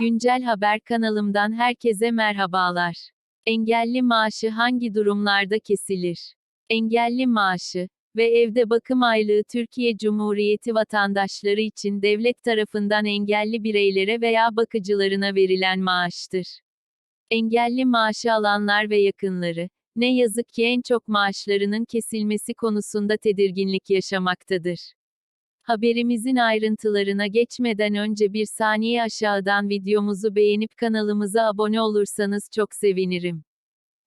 Güncel Haber kanalımdan herkese merhabalar. Engelli maaşı hangi durumlarda kesilir? Engelli maaşı ve evde bakım aylığı Türkiye Cumhuriyeti vatandaşları için devlet tarafından engelli bireylere veya bakıcılarına verilen maaştır. Engelli maaşı alanlar ve yakınları, ne yazık ki en çok maaşlarının kesilmesi konusunda tedirginlik yaşamaktadır. Haberimizin ayrıntılarına geçmeden önce bir saniye aşağıdan videomuzu beğenip kanalımıza abone olursanız çok sevinirim.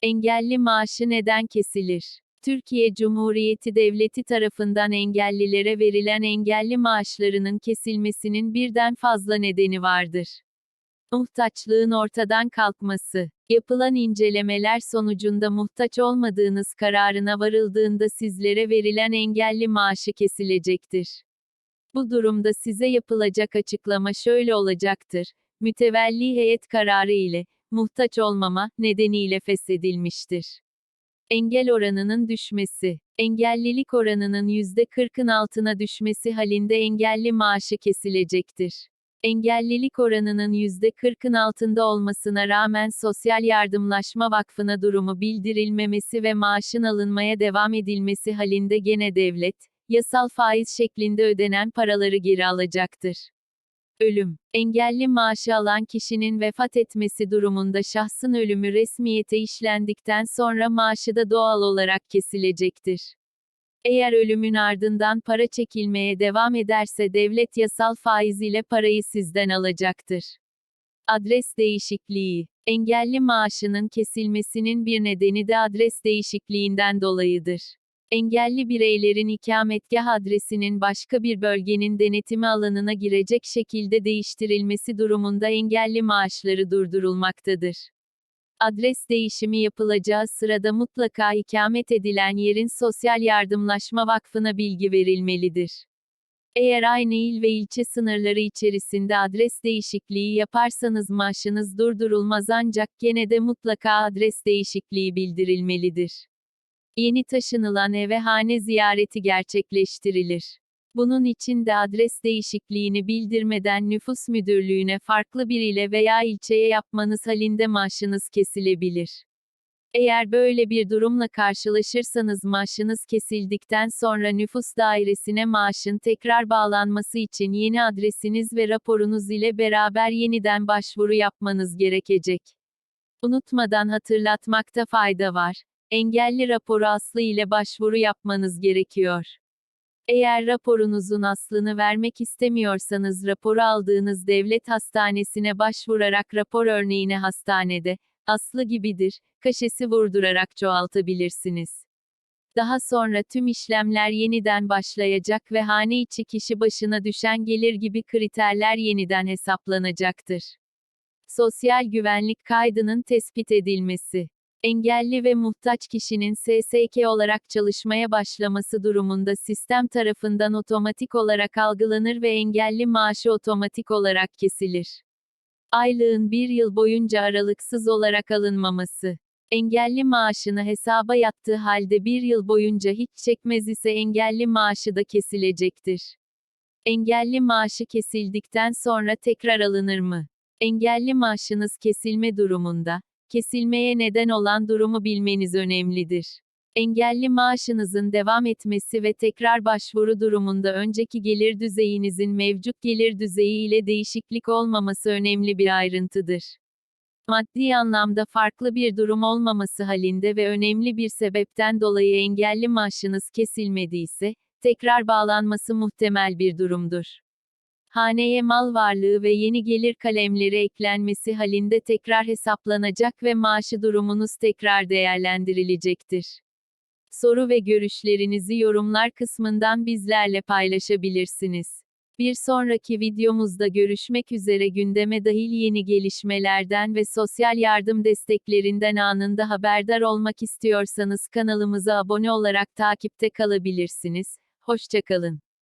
Engelli maaşı neden kesilir? Türkiye Cumhuriyeti Devleti tarafından engellilere verilen engelli maaşlarının kesilmesinin birden fazla nedeni vardır. Muhtaçlığın ortadan kalkması. Yapılan incelemeler sonucunda muhtaç olmadığınız kararına varıldığında sizlere verilen engelli maaşı kesilecektir. Bu durumda size yapılacak açıklama şöyle olacaktır. Mütevelli heyet kararı ile, muhtaç olmama, nedeniyle feshedilmiştir. Engel oranının düşmesi. Engellilik oranının %40'ın altına düşmesi halinde engelli maaşı kesilecektir. Engellilik oranının %40'ın altında olmasına rağmen Sosyal Yardımlaşma Vakfı'na durumu bildirilmemesi ve maaşın alınmaya devam edilmesi halinde gene devlet, yasal faiz şeklinde ödenen paraları geri alacaktır. Ölüm. Engelli maaşı alan kişinin vefat etmesi durumunda şahsın ölümü resmiyete işlendikten sonra maaşı da doğal olarak kesilecektir. Eğer ölümün ardından para çekilmeye devam ederse devlet yasal faiz ile parayı sizden alacaktır. Adres değişikliği. Engelli maaşının kesilmesinin bir nedeni de adres değişikliğinden dolayıdır. Engelli bireylerin ikametgah adresinin başka bir bölgenin denetimi alanına girecek şekilde değiştirilmesi durumunda engelli maaşları durdurulmaktadır. Adres değişimi yapılacağı sırada mutlaka ikamet edilen yerin Sosyal Yardımlaşma Vakfı'na bilgi verilmelidir. Eğer aynı il ve ilçe sınırları içerisinde adres değişikliği yaparsanız maaşınız durdurulmaz ancak gene de mutlaka adres değişikliği bildirilmelidir. Yeni taşınılan eve hane ziyareti gerçekleştirilir. Bunun için de adres değişikliğini bildirmeden nüfus müdürlüğüne farklı bir ile veya ilçeye yapmanız halinde maaşınız kesilebilir. Eğer böyle bir durumla karşılaşırsanız maaşınız kesildikten sonra nüfus dairesine maaşın tekrar bağlanması için yeni adresiniz ve raporunuz ile beraber yeniden başvuru yapmanız gerekecek. Unutmadan hatırlatmakta fayda var. Engelli raporu aslı ile başvuru yapmanız gerekiyor. Eğer raporunuzun aslını vermek istemiyorsanız raporu aldığınız devlet hastanesine başvurarak rapor örneğini hastanede, aslı gibidir, kaşesi vurdurarak çoğaltabilirsiniz. Daha sonra tüm işlemler yeniden başlayacak ve hane içi kişi başına düşen gelir gibi kriterler yeniden hesaplanacaktır. Sosyal güvenlik kaydının tespit edilmesi engelli ve muhtaç kişinin SSK olarak çalışmaya başlaması durumunda sistem tarafından otomatik olarak algılanır ve engelli maaşı otomatik olarak kesilir. Aylığın bir yıl boyunca aralıksız olarak alınmaması. Engelli maaşını hesaba yattığı halde bir yıl boyunca hiç çekmez ise engelli maaşı da kesilecektir. Engelli maaşı kesildikten sonra tekrar alınır mı? Engelli maaşınız kesilme durumunda, kesilmeye neden olan durumu bilmeniz önemlidir. Engelli maaşınızın devam etmesi ve tekrar başvuru durumunda önceki gelir düzeyinizin mevcut gelir düzeyi ile değişiklik olmaması önemli bir ayrıntıdır. Maddi anlamda farklı bir durum olmaması halinde ve önemli bir sebepten dolayı engelli maaşınız kesilmediyse, tekrar bağlanması muhtemel bir durumdur. Haneye mal varlığı ve yeni gelir kalemleri eklenmesi halinde tekrar hesaplanacak ve maaşı durumunuz tekrar değerlendirilecektir. Soru ve görüşlerinizi yorumlar kısmından bizlerle paylaşabilirsiniz. Bir sonraki videomuzda görüşmek üzere gündeme dahil yeni gelişmelerden ve sosyal yardım desteklerinden anında haberdar olmak istiyorsanız kanalımıza abone olarak takipte kalabilirsiniz. Hoşçakalın.